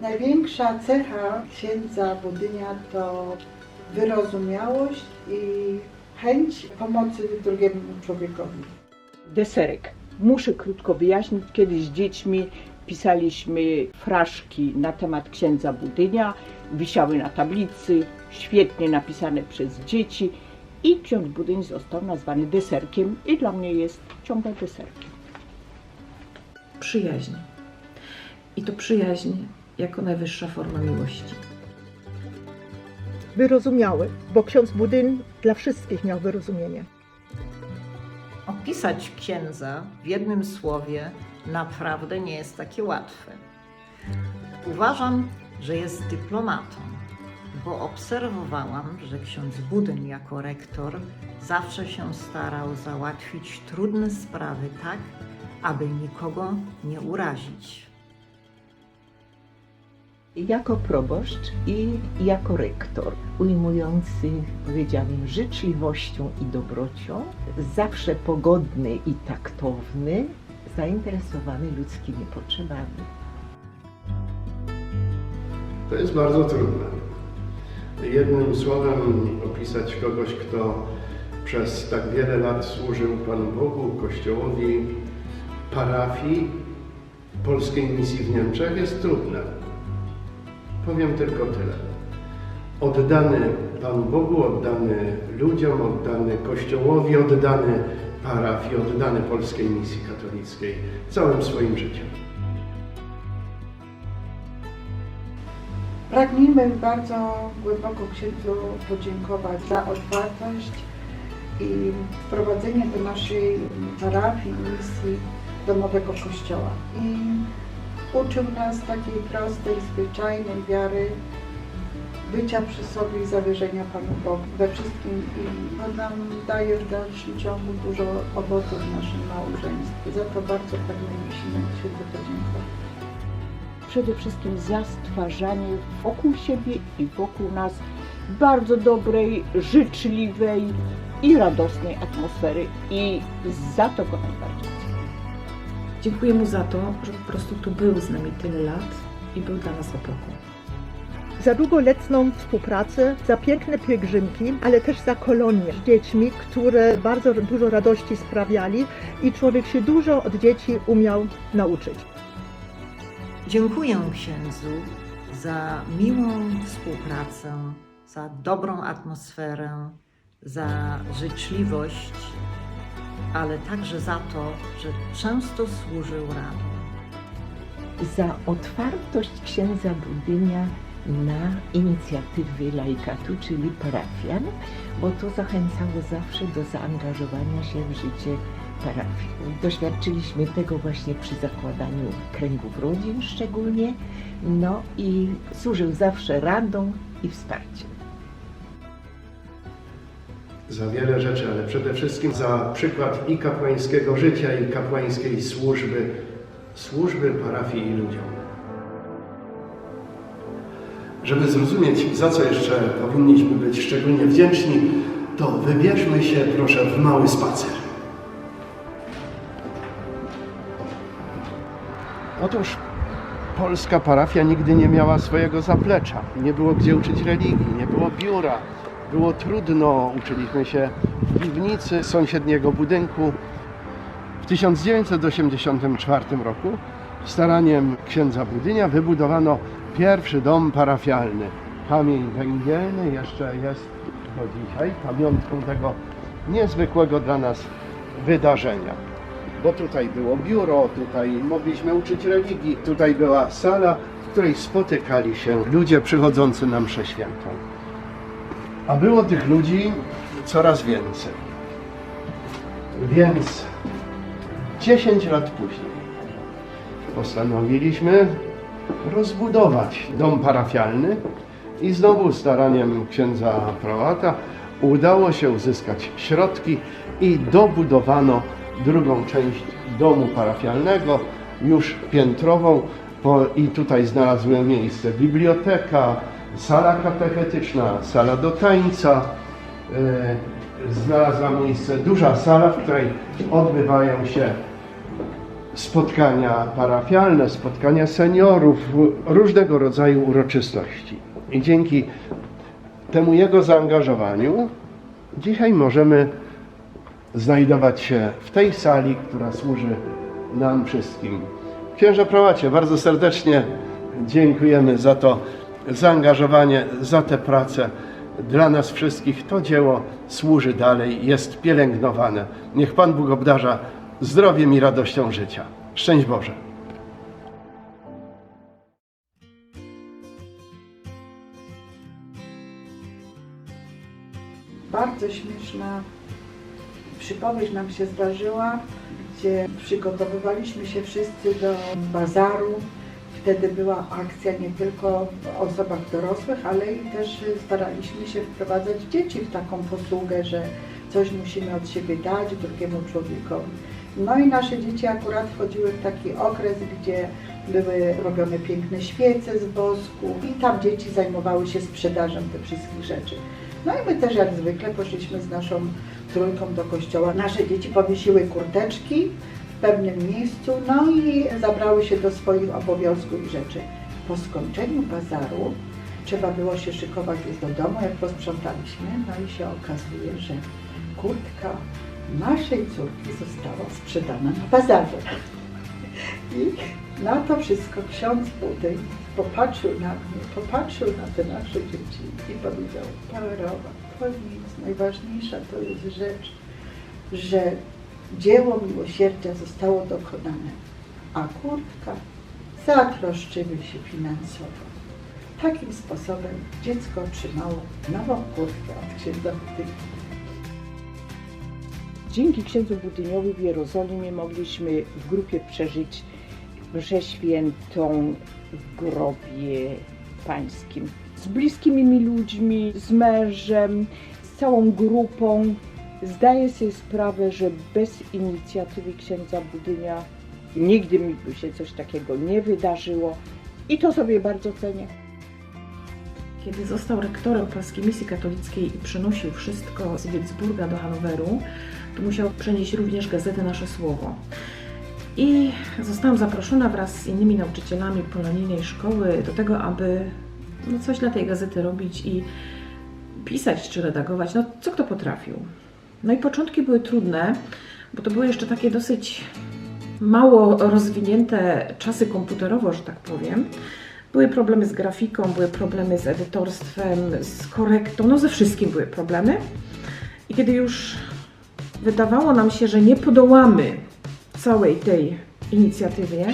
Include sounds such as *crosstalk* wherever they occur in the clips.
Największa cecha księdza Budynia to wyrozumiałość i chęć pomocy drugiemu człowiekowi. Deserek. Muszę krótko wyjaśnić, kiedyś z dziećmi pisaliśmy fraszki na temat księdza Budynia, wisiały na tablicy, świetnie napisane przez dzieci i ksiądz Budyń został nazwany deserkiem i dla mnie jest ciągle deserkiem. Przyjaźń. I to przyjaźń jako najwyższa forma miłości. wyrozumiały, bo ksiądz Budyn dla wszystkich miał wyrozumienie. Opisać księdza w jednym słowie naprawdę nie jest takie łatwe. Uważam, że jest dyplomatą, bo obserwowałam, że ksiądz Budyn jako rektor zawsze się starał załatwić trudne sprawy tak, aby nikogo nie urazić. Jako proboszcz i jako rektor, ujmujący, powiedziałbym, życzliwością i dobrocią, zawsze pogodny i taktowny, zainteresowany ludzkimi potrzebami. To jest bardzo trudne. Jednym słowem opisać kogoś, kto przez tak wiele lat służył Panu Bogu, Kościołowi, parafii polskiej misji w Niemczech jest trudne. Powiem tylko tyle. Oddany Panu Bogu, oddany ludziom, oddany Kościołowi, oddany parafii, oddany polskiej misji katolickiej całym swoim życiem. Pragnijmy bardzo głęboko księdzu podziękować za otwartość i wprowadzenie do naszej parafii, misji domowego kościoła. I uczył nas takiej prostej, zwyczajnej wiary, bycia przy sobie i zawierzenia Panu Bogu we wszystkim i nam daje w dalszym ciągu dużo owoców w naszym małżeństwie. Za to bardzo pragnę musimy księdzu podziękować. Przede wszystkim za stwarzanie wokół siebie i wokół nas bardzo dobrej, życzliwej i radosnej atmosfery i za to go najbardziej. Dziękuję mu za to, że po prostu tu był z nami tyle lat i był dla nas opoką. Za długoletną współpracę, za piękne pielgrzymki, ale też za kolonie z dziećmi, które bardzo dużo radości sprawiali i człowiek się dużo od dzieci umiał nauczyć. Dziękuję księdzu za miłą współpracę, za dobrą atmosferę, za życzliwość, ale także za to, że często służył radą. Za otwartość księdza Budynia na inicjatywy laikatu, czyli parafian, bo to zachęcało zawsze do zaangażowania się w życie parafii. Doświadczyliśmy tego właśnie przy zakładaniu kręgów rodzin szczególnie, no i służył zawsze radą i wsparciem. Za wiele rzeczy, ale przede wszystkim za przykład i kapłańskiego życia, i kapłańskiej służby, służby parafii i ludziom. Żeby zrozumieć, za co jeszcze powinniśmy być szczególnie wdzięczni, to wybierzmy się proszę w mały spacer. Otóż polska parafia nigdy nie miała swojego zaplecza. Nie było gdzie uczyć religii, nie było biura. Było trudno, uczyliśmy się w piwnicy sąsiedniego budynku. W 1984 roku staraniem księdza Budynia wybudowano pierwszy dom parafialny. Kamień węgielny jeszcze jest do dzisiaj pamiątką tego niezwykłego dla nas wydarzenia bo tutaj było biuro, tutaj mogliśmy uczyć religii, tutaj była sala, w której spotykali się ludzie przychodzący na mszę świętą. A było tych ludzi coraz więcej. Więc 10 lat później postanowiliśmy rozbudować dom parafialny i znowu staraniem księdza prałata udało się uzyskać środki i dobudowano drugą część domu parafialnego, już piętrową i tutaj znalazły miejsce biblioteka, sala katechetyczna, sala do tańca, e, znalazła miejsce duża sala, w której odbywają się spotkania parafialne, spotkania seniorów, różnego rodzaju uroczystości. I dzięki temu jego zaangażowaniu dzisiaj możemy znajdować się w tej sali, która służy nam wszystkim. Księże Prałacie, bardzo serdecznie dziękujemy za to zaangażowanie, za tę pracę. Dla nas wszystkich to dzieło służy dalej, jest pielęgnowane. Niech Pan Bóg obdarza zdrowiem i radością życia. Szczęść Boże. Bardzo śmieszna przypowieść nam się zdarzyła, gdzie przygotowywaliśmy się wszyscy do bazaru. Wtedy była akcja nie tylko w osobach dorosłych, ale i też staraliśmy się wprowadzać dzieci w taką posługę, że coś musimy od siebie dać drugiemu człowiekowi. No i nasze dzieci akurat wchodziły w taki okres, gdzie były robione piękne świece z wosku i tam dzieci zajmowały się sprzedażą tych wszystkich rzeczy. No i my też jak zwykle poszliśmy z naszą trójką do kościoła. Nasze dzieci powiesiły kurteczki w pewnym miejscu, no i zabrały się do swoich obowiązków i rzeczy. Po skończeniu bazaru trzeba było się szykować już do domu, jak posprzątaliśmy, no i się okazuje, że kurtka naszej córki została sprzedana na bazarze. I na to wszystko ksiądz Budyń popatrzył na mnie, popatrzył na te nasze dzieci i powiedział, Pawerowa, to nic, najważniejsza to jest rzecz, że dzieło miłosierdzia zostało dokonane, a kurtka zatroszczyły się finansowo. Takim sposobem dziecko otrzymało nową kurtkę od księdza Budynia. Dzięki księdzu Budyniowi w Jerozolimie mogliśmy w grupie przeżyć mszę świętą w grobie pańskim. Z bliskimi mi ludźmi, z mężem, z całą grupą. Zdaję sobie sprawę, że bez inicjatywy księdza Budynia nigdy mi by się coś takiego nie wydarzyło i to sobie bardzo cenię. Kiedy został rektorem Polskiej Misji Katolickiej i przenosił wszystko z Wielsburga do Hanoweru, to musiał przenieść również gazetę Nasze Słowo. I zostałam zaproszona wraz z innymi nauczycielami polonijnej szkoły do tego, aby no, coś dla tej gazety robić i pisać czy redagować, no co kto potrafił. No i początki były trudne, bo to były jeszcze takie dosyć mało rozwinięte czasy komputerowo, że tak powiem. Były problemy z grafiką, były problemy z edytorstwem, z korektą, no ze wszystkim były problemy. I kiedy już wydawało nam się, że nie podołamy całej tej inicjatywie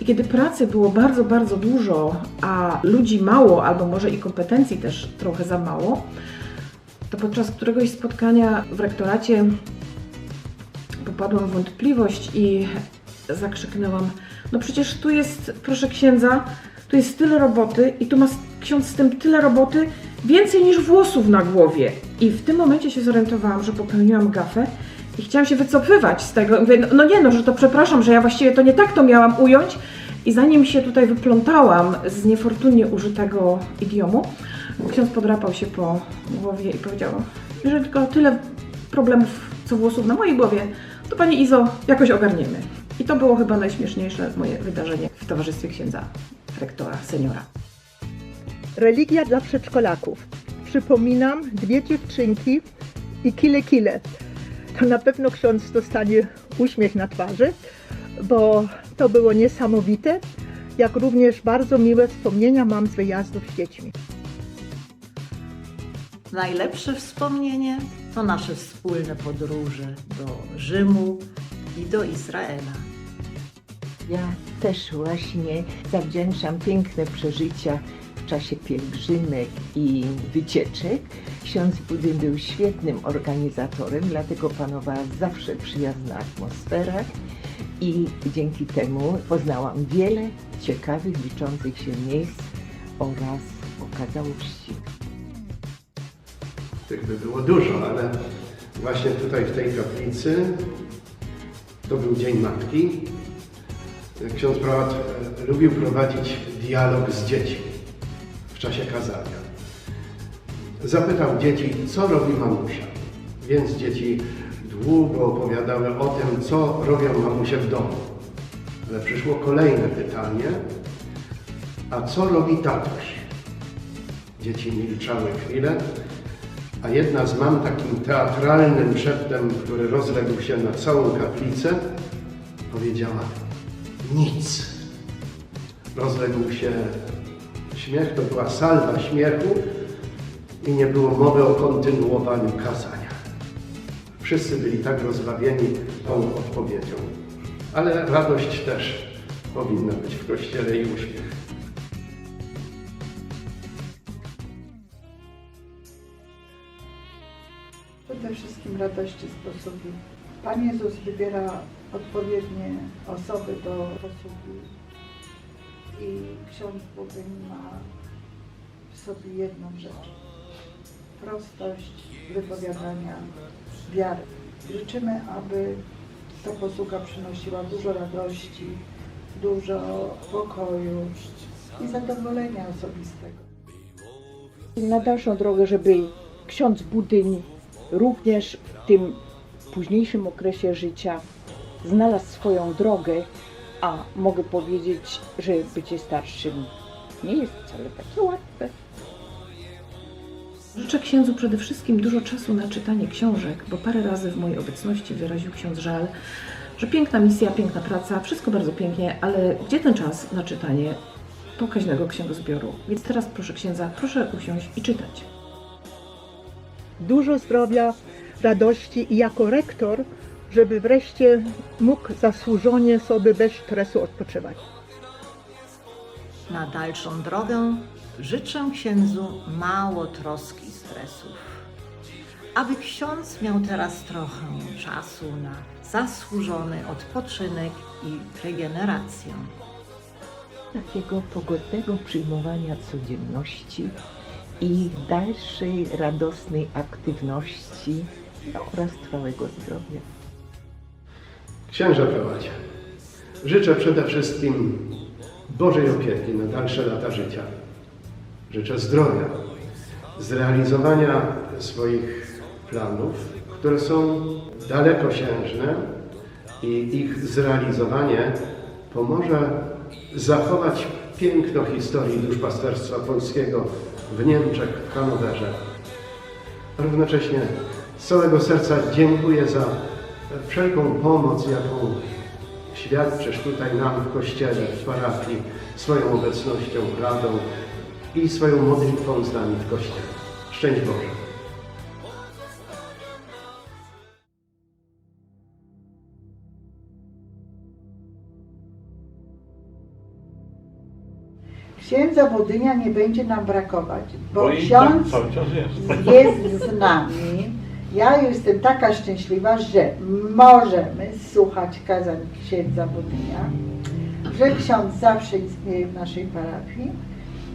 i kiedy pracy było bardzo, bardzo dużo, a ludzi mało, albo może i kompetencji też trochę za mało, to podczas któregoś spotkania w rektoracie popadłam w wątpliwość i zakrzyknęłam: No przecież tu jest, proszę księdza, tu jest tyle roboty i tu ma ksiądz z tym tyle roboty, więcej niż włosów na głowie. I w tym momencie się zorientowałam, że popełniłam gafę i chciałam się wycofywać z tego. Mówię, no, no nie no, że to przepraszam, że ja właściwie to nie tak to miałam ująć. I zanim się tutaj wyplątałam z niefortunnie użytego idiomu, ksiądz podrapał się po głowie i powiedział, że tylko tyle problemów, co włosów na mojej głowie, to Pani Izo jakoś ogarniemy. I to było chyba najśmieszniejsze moje wydarzenie w towarzystwie księdza rektora, seniora. Religia dla przedszkolaków. Przypominam, dwie dziewczynki i kile kile. To na pewno ksiądz dostanie uśmiech na twarzy, bo to było niesamowite, jak również bardzo miłe wspomnienia mam z wyjazdów z dziećmi. Najlepsze wspomnienie to nasze wspólne podróże do Rzymu i do Izraela. Ja też właśnie zawdzięczam piękne przeżycia w czasie pielgrzymek i wycieczek. Ksiądz Budyn był świetnym organizatorem, dlatego panowała zawsze przyjazna atmosfera i dzięki temu poznałam wiele ciekawych, liczących się miejsc oraz okazałości. Tych by było dużo, ale właśnie tutaj w tej kaplicy to był Dzień Matki. Ksiądz prałat e, lubił prowadzić dialog z dziećmi w czasie kazania. Zapytał dzieci, co robi mamusia. Więc dzieci długo opowiadały o tym, co robią mamusie w domu. Ale przyszło kolejne pytanie. A co robi tatuś? Dzieci milczały chwilę, a jedna z mam takim teatralnym szeptem, który rozległ się na całą kaplicę, powiedziała nic. Rozległ się śmiech, to była salwa śmiechu i nie było mowy o kontynuowaniu kazania. Wszyscy byli tak rozbawieni tą odpowiedzią. Ale radość też powinna być w kościele i uśmiech. Przede wszystkim radości z posługi. Pan Jezus wybiera odpowiednie osoby do posługi i ksiądz Budyń ma w sobie jedną rzecz. Prostość wypowiadania wiary. Życzymy, aby ta posługa przynosiła dużo radości, dużo pokoju i zadowolenia osobistego. na dalszą drogę, żeby ksiądz Budyń również w tym późniejszym okresie życia znalazł swoją drogę, a mogę powiedzieć, że bycie starszym nie jest wcale takie łatwe. Życzę księdzu przede wszystkim dużo czasu na czytanie książek, bo parę razy w mojej obecności wyraził ksiądz żal, że piękna misja, piękna praca, wszystko bardzo pięknie, ale gdzie ten czas na czytanie pokaźnego księgozbioru? Więc teraz proszę księdza, proszę usiąść i czytać. Dużo zdrowia, radości i jako rektor, żeby wreszcie mógł zasłużenie sobie bez stresu odpoczywać. Na dalszą drogę życzę księdzu mało troski i stresów. Aby ksiądz miał teraz trochę czasu na zasłużony odpoczynek i regenerację. Takiego pogodnego przyjmowania codzienności i dalszej radosnej aktywności no, oraz trwałego zdrowia. Księże prowadzi. Życzę przede wszystkim Bożej opieki na dalsze lata życia. Życzę zdrowia, zrealizowania swoich planów, które są dalekosiężne i ich zrealizowanie pomoże zachować piękno historii duszpasterstwa polskiego w Niemczech, w Hanowerze. Równocześnie z całego serca dziękuję za wszelką pomoc, jaką świadczysz tutaj nam w kościele, w parafii, swoją obecnością, radą i swoją modlitwą z nami w kościele. Szczęść Boże. Księdza Wodynia nie będzie nam brakować, bo Bo ksiądz tak czas jest. jest z nami. Ja jestem taka szczęśliwa, że możemy słuchać kazań księdza Wodynia, że ksiądz zawsze istnieje w naszej parafii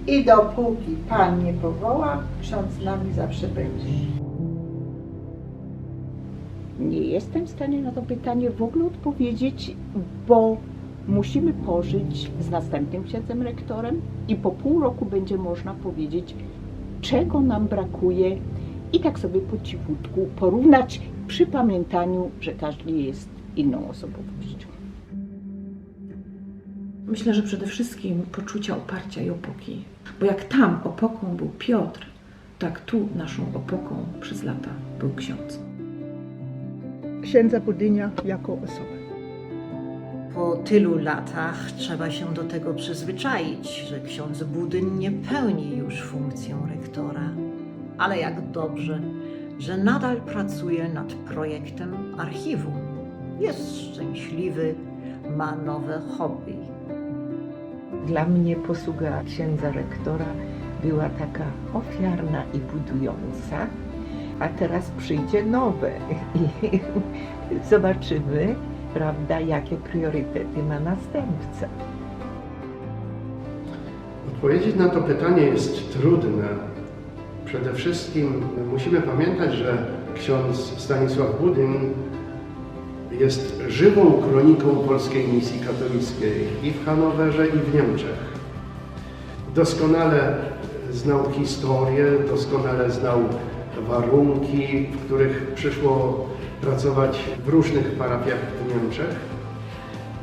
i dopóki Pan nie powoła, ksiądz z nami zawsze będzie. Nie jestem w stanie na to pytanie w ogóle odpowiedzieć, bo musimy pożyć z następnym księdzem rektorem i po pół roku będzie można powiedzieć, czego nam brakuje i tak sobie po cichutku porównać przy pamiętaniu, że każdy jest inną osobowością. Myślę, że przede wszystkim poczucia oparcia i opoki. Bo jak tam opoką był Piotr, tak tu naszą opoką przez lata był ksiądz. Księdza Budynia jako osobę. Po tylu latach trzeba się do tego przyzwyczaić, że ksiądz Budyn nie pełni już funkcję rektora. Ale jak dobrze, że nadal pracuje nad projektem archiwum. Jest szczęśliwy, ma nowe hobby. Dla mnie posługa księdza rektora była taka ofiarna i budująca, a teraz przyjdzie nowe *laughs* i zobaczymy, prawda, jakie priorytety ma następca. Odpowiedzieć na to pytanie jest trudne. Przede wszystkim musimy pamiętać, że ksiądz Stanisław Budyn jest żywą kroniką polskiej misji katolickiej i w Hanowerze, i w Niemczech. Doskonale znał historię, doskonale znał warunki, w których przyszło pracować w różnych parafiach w Niemczech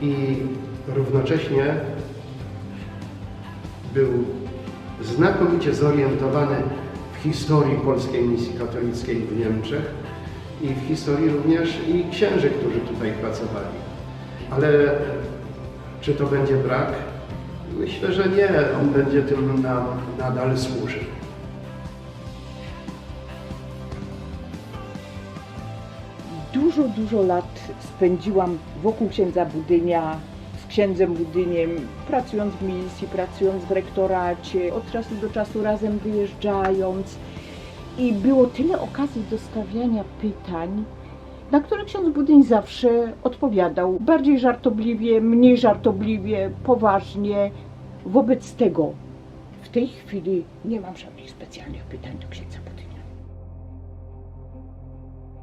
i równocześnie był znakomicie zorientowany w historii polskiej misji katolickiej w Niemczech i w historii również i księży, którzy tutaj pracowali. Ale czy to będzie brak? Myślę, że nie. On będzie tym nam nadal służył. Dużo, dużo lat spędziłam wokół księdza Budynia, z księdzem Budyniem, pracując w misji, pracując w rektoracie, od czasu do czasu razem wyjeżdżając. I było tyle okazji do stawiania pytań, na które ksiądz Budyń zawsze odpowiadał. Bardziej żartobliwie, mniej żartobliwie, poważnie. Wobec tego w tej chwili nie mam żadnych specjalnych pytań do księdza Budynia.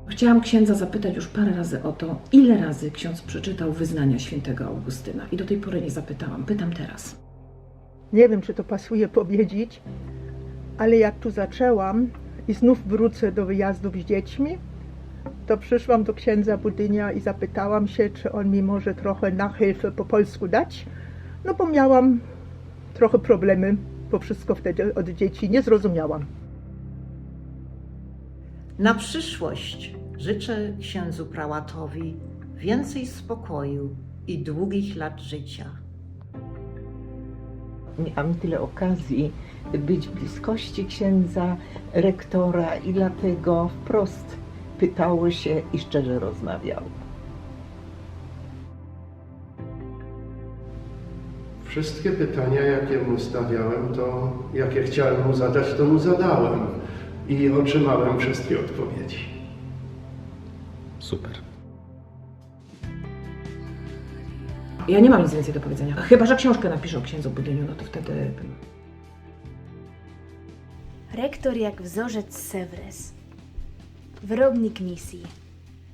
Chciałam księdza zapytać już parę razy o to, ile razy ksiądz przeczytał wyznania świętego Augustyna. I do tej pory nie zapytałam. Pytam teraz. Nie wiem, czy to pasuje powiedzieć, ale jak tu zaczęłam i znów wrócę do wyjazdów z dziećmi, to przyszłam do księdza Budynia i zapytałam się, czy on mi może trochę nachhilfe po polsku dać. No bo miałam trochę problemy, bo wszystko wtedy od dzieci nie zrozumiałam. Na przyszłość życzę księdzu prałatowi więcej spokoju i długich lat życia. Miałam tyle okazji być w bliskości księdza rektora i dlatego wprost pytało się i szczerze rozmawiało. Wszystkie pytania, jakie mu stawiałem, to jakie chciałem mu zadać, to mu zadałem i otrzymałem wszystkie odpowiedzi. Super. Ja nie mam nic więcej do powiedzenia. Chyba, że książkę napiszę o księdzu Budyniu, no to wtedy... Rektor jak wzorzec Sewres. Wyrobnik misji.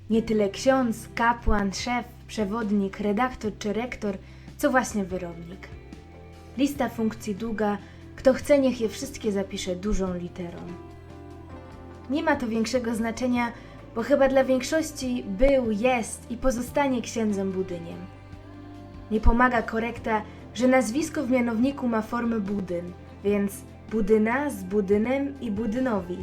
Nie tyle ksiądz, kapłan, szef, przewodnik, redaktor czy rektor, co właśnie wyrobnik. Lista funkcji długa, kto chce, niech je wszystkie zapisze dużą literą. Nie ma to większego znaczenia, bo chyba dla większości był, jest i pozostanie księdzem Budyniem. Nie pomaga korekta, że nazwisko w mianowniku ma formę Budyn, więc Budyna z Budynem i Budynowi.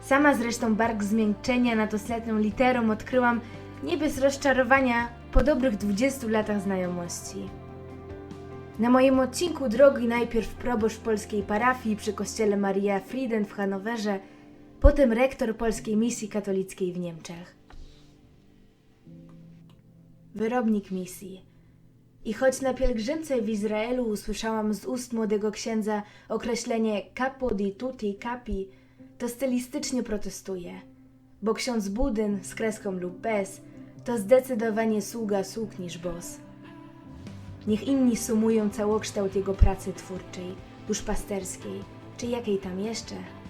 Sama zresztą bark zmiękczenia nad ostatnią literą odkryłam nie bez rozczarowania po dobrych 20 latach znajomości. Na moim odcinku drogi najpierw proboszcz polskiej parafii przy kościele Maria Frieden w Hanowerze, potem rektor polskiej misji katolickiej w Niemczech. Wyrobnik misji. I choć na pielgrzymce w Izraelu usłyszałam z ust młodego księdza określenie capo di tutti capi, to stylistycznie protestuję, bo ksiądz Budyn z kreską lub bez to zdecydowanie sługa sług niż bos. Niech inni sumują całokształt jego pracy twórczej, duszpasterskiej, czy jakiej tam jeszcze.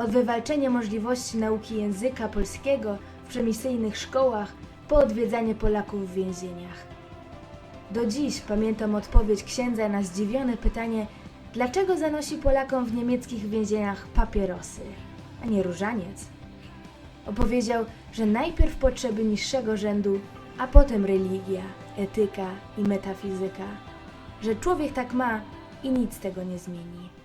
Od wywalczenia możliwości nauki języka polskiego w przemisyjnych szkołach po odwiedzanie Polaków w więzieniach. Do dziś pamiętam odpowiedź księdza na zdziwione pytanie, dlaczego zanosi Polakom w niemieckich więzieniach papierosy, a nie różaniec. Opowiedział, że najpierw potrzeby niższego rzędu, a potem religia, etyka i metafizyka, że człowiek tak ma i nic tego nie zmieni.